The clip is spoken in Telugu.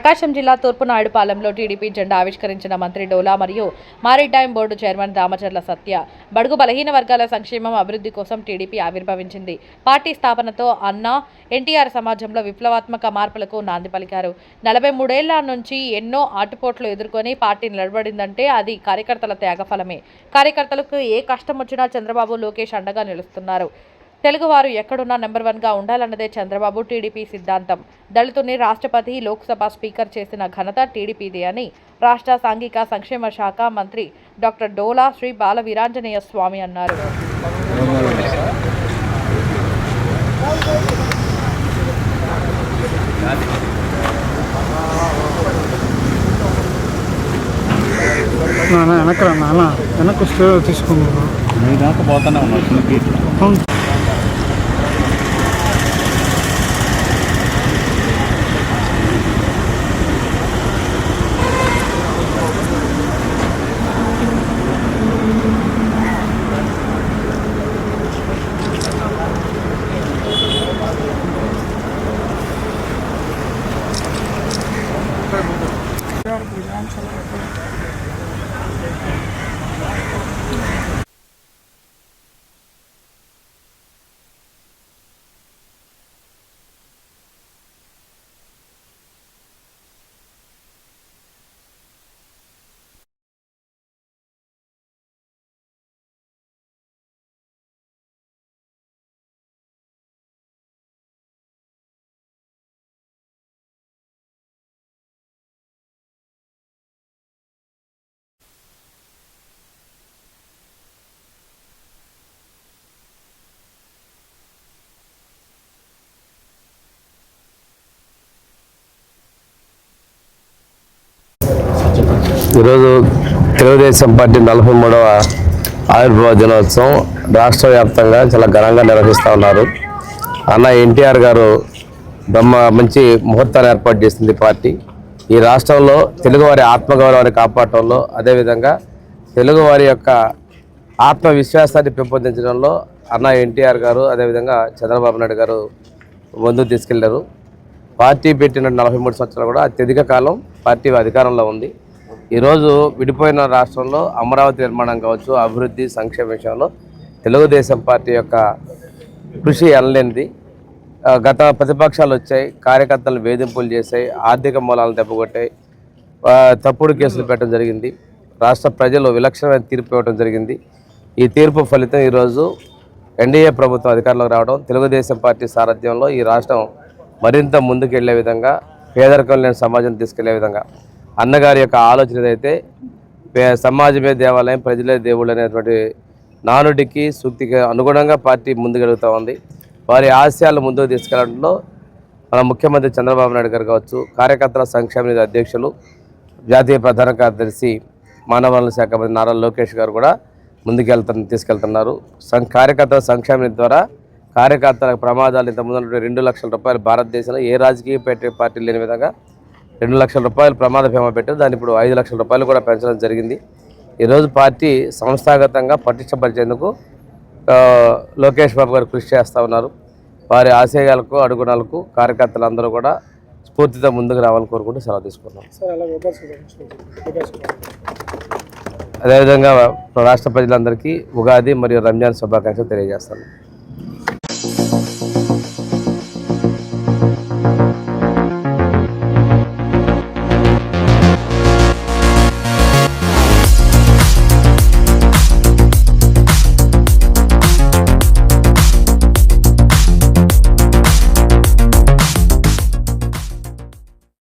ప్రకాశం జిల్లా తూర్పు నాయుడుపాలెంలో టీడీపీ జెండా ఆవిష్కరించిన మంత్రి డోలా మరియు maritime board chairman Damacharla Satya. బడుగు బలహీన వర్గాల సంక్షేమం అభివృద్ధి కోసం టీడీపీ ఆవిర్భవించింది. పార్టీ స్థాపనతో అన్నా ఎన్టీఆర్ సమాజంలో విప్లవాత్మక మార్పులకు నాంది పలికారు. నలభై మూడేళ్ళ నుంచి ఎన్నో ఆటుపోట్లు ఎదుర్కొని పార్టీ నిలబడిందంటే అది కార్యకర్తల త్యాగఫలమే. కార్యకర్తలకు ఏ కష్టం వచ్చినా చంద్రబాబు లోకేష్ అండగా నిలుస్తున్నారు. తెలుగువారు ఎక్కడున్నా నెంబర్ వన్గా ఉండాలన్నదే చంద్రబాబు టీడీపీ సిద్ధాంతం. దళితుని రాష్ట్రపతి లోక్సభ స్పీకర్ చేసిన ఘనత టీడీపీదే అని రాష్ట్ర సాంఘిక సంక్షేమ శాఖ మంత్రి డాక్టర్ డోలా శ్రీ బాల వీరాంజనేయ స్వామి అన్నారు. నాన్న వెనకరా నాన్న. వెనక్కి వస్తే తీసుకున్నాను మీ దాకా పోతానే ఉన్నారు ಚಾನ್ಸ್ ಎಲ್ಲ ఈరోజు తెలుగుదేశం పార్టీ నలభై మూడవ ఆవిర్భావ దినోత్సవం రాష్ట్ర వ్యాప్తంగా చాలా ఘనంగా నిర్వహిస్తూ ఉన్నారు. అన్న ఎన్టీఆర్ గారు బ్రహ్మ మంచి ముహూర్తాన్ని ఏర్పాటు చేసింది పార్టీ. ఈ రాష్ట్రంలో తెలుగువారి ఆత్మగౌరవాన్ని కాపాడటంలో అదేవిధంగా తెలుగువారి యొక్క ఆత్మవిశ్వాసాన్ని పెంపొందించడంలో అన్న ఎన్టీఆర్ గారు అదేవిధంగా చంద్రబాబు నాయుడు గారు ముందుకు తీసుకెళ్ళారు. పార్టీ పెట్టిన నలభై మూడు సంవత్సరాలు కూడా అత్యధిక కాలం పార్టీ అధికారంలో ఉంది. ఈరోజు విడిపోయిన రాష్ట్రంలో అమరావతి నిర్మాణం కావచ్చు అభివృద్ధి సంక్షేమ విషయంలో తెలుగుదేశం పార్టీ యొక్క కృషి ఎనలేనిది. గత ప్రతిపక్షాలు వచ్చాయి కార్యకర్తలు వేధింపులు చేశాయి ఆర్థిక మూలాలను దెబ్బకొట్టాయి. తప్పుడు కేసులు పెట్టడం జరిగింది. రాష్ట్ర ప్రజలు విలక్షణమైన తీర్పు ఇవ్వడం జరిగింది. ఈ తీర్పు ఫలితం ఈరోజు ఎన్డీఏ ప్రభుత్వం అధికారంలోకి రావడం తెలుగుదేశం పార్టీ సారథ్యంలో ఈ రాష్ట్రం మరింత ముందుకెళ్ళే విధంగా పేదరికం లేని సమాజం తీసుకెళ్ళే విధంగా అన్నగారి యొక్క ఆలోచన ఏదైతే సమాజమే దేవాలయం ప్రజలే దేవుళ్ళు అనేటువంటి నానుడికి సూక్తికి అనుగుణంగా పార్టీ ముందుకెళ్తూ ఉంది. వారి ఆశయాలు ముందుకు తీసుకెళ్ళడంలో మన ముఖ్యమంత్రి చంద్రబాబు నాయుడు గారు కావచ్చు కార్యకర్తల సంక్షేమ నిధి అధ్యక్షులు జాతీయ ప్రధాన కార్యదర్శి మానవ వనరుల శాఖ మంత్రి నారా లోకేష్ గారు కూడా ముందుకెళ్తున్న తీసుకెళ్తున్నారు. సం కార్యకర్తల సంక్షేమ నిధి ద్వారా కార్యకర్తల ప్రమాదాలు ఇంతకుముందు రెండు లక్షల రూపాయలు భారతదేశంలో ఏ రాజకీయ పార్టీ లేని విధంగా రెండు లక్షల రూపాయలు ప్రమాద బీమా పెట్టారు. దాన్ని ఇప్పుడు ఐదు లక్షల రూపాయలు కూడా పెంచడం జరిగింది. ఈరోజు పార్టీ సంస్థాగతంగా పటిష్టపరిచేందుకు లోకేష్ బాబు గారు కృషి చేస్తూ ఉన్నారు. వారి ఆశయాలకు అడుగుణాలకు కార్యకర్తలందరూ కూడా స్ఫూర్తితో ముందుకు రావాలని కోరుకుంటూ సెలవు తీసుకున్నాం. అదేవిధంగా రాష్ట్ర ప్రజలందరికీ ఉగాది మరియు రంజాన్ శుభాకాంక్షలు తెలియజేస్తాను.